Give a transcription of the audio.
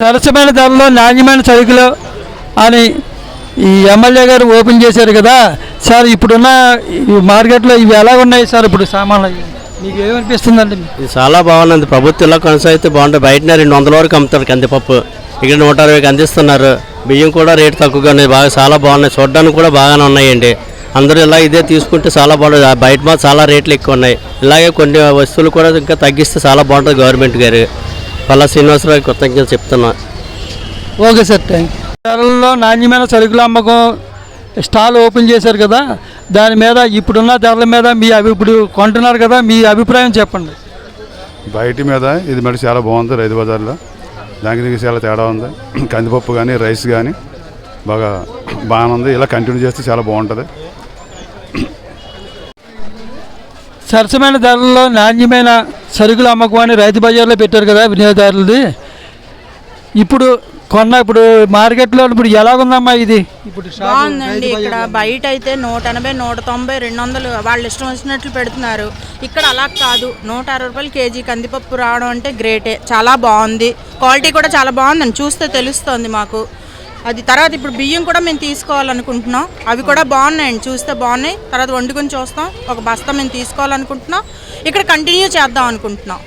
సరసమైన ధరలో నాణ్యమైన సరుకులు అని ఈ ఎమ్మెల్యే గారు ఓపెన్ చేశారు కదా. సార్ ఇప్పుడున్న ఈ మార్కెట్లో ఇవి ఎలా ఉన్నాయి సార్ ఇప్పుడు సామాన్లు? మీకు ఏమనిపిస్తుందండి? చాలా చాలా బాగుంది ఇలా కొనసాగితే బాగుంటుంది బయటనే రెండు వందల వరకు అమ్ముతారు కందిపప్పు. ఇక్కడ నూట అరవైకి అందిస్తున్నారు. బియ్యం కూడా రేటు తక్కువగా ఉన్నాయి. బాగా చాలా బాగున్నాయి. చూడడానికి కూడా బాగానే ఉన్నాయండి. అందరూ ఇలా ఇదే తీసుకుంటే చాలా బాగుంటుంది. బయట మా చాలా రేట్లు ఎక్కువ ఉన్నాయి. ఇలాగే కొన్ని వస్తువులు కూడా ఇంకా తగ్గిస్తే చాలా బాగుంటుంది గవర్నమెంట్ గారు. పల్లా శ్రీనివాసరావు కృతజ్ఞత చెప్తున్నా. ఓకే సార్ థ్యాంక్ ధరల్లో నాణ్యమైన సరుకుల అమ్మకం స్టాల్ ఓపెన్ చేశారు కదా దాని మీద ఇప్పుడున్న ధరల మీద మీ అభి ఇప్పుడు కొంటున్నారు కదా మీ అభిప్రాయం చెప్పండి. బయటి మీద ఇది మరి చాలా బాగుంది రైతు బజార్లో. దానికి దీనికి చాలా తేడా ఉంది. కందిపప్పు కానీ రైస్ కానీ బాగా బాగానే ఉంది. ఇలా కంటిన్యూ చేస్తే చాలా బాగుంటుంది. సరసమైన ధరల్లో నాణ్యమైన సరుకుల అమ్మకం అని రైతు బజార్లో పెట్టారు కదా వినియోగదారులది. ఇప్పుడు కొన్న ఇప్పుడు మార్కెట్లో ఇప్పుడు ఎలాగుందమ్మా ఇది? ఇప్పుడు షాపు, బాగుందండి. ఇక్కడ. బయట అయితే నూట ఎనభై నూట తొంభై రెండు వందలు వాళ్ళు ఇష్టం వచ్చినట్లు పెడుతున్నారు. ఇక్కడ అలా కాదు. నూట అరవై రూపాయలు కేజీ కందిపప్పు రావడం అంటే గ్రేటే. చాలా బాగుంది. క్వాలిటీ కూడా చాలా బాగుందండి చూస్తే తెలుస్తుంది మాకు. అది తర్వాత ఇప్పుడు బియ్యం కూడా మేము తీసుకోవాలనుకుంటున్నాం. అవి కూడా బాగున్నాయండి. చూస్తే బాగున్నాయి. తర్వాత వండుకొని చూస్తాం. ఒక బస్తా మేము తీసుకోవాలనుకుంటున్నాం. ఇక్కడ కంటిన్యూ చేద్దాం అనుకుంటున్నాం.